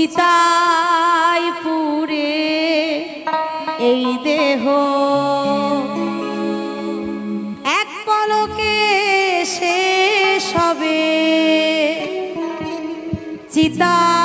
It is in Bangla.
চিতায় পুরে এই দেহ। এক পলকে শেষ হবে। চিতা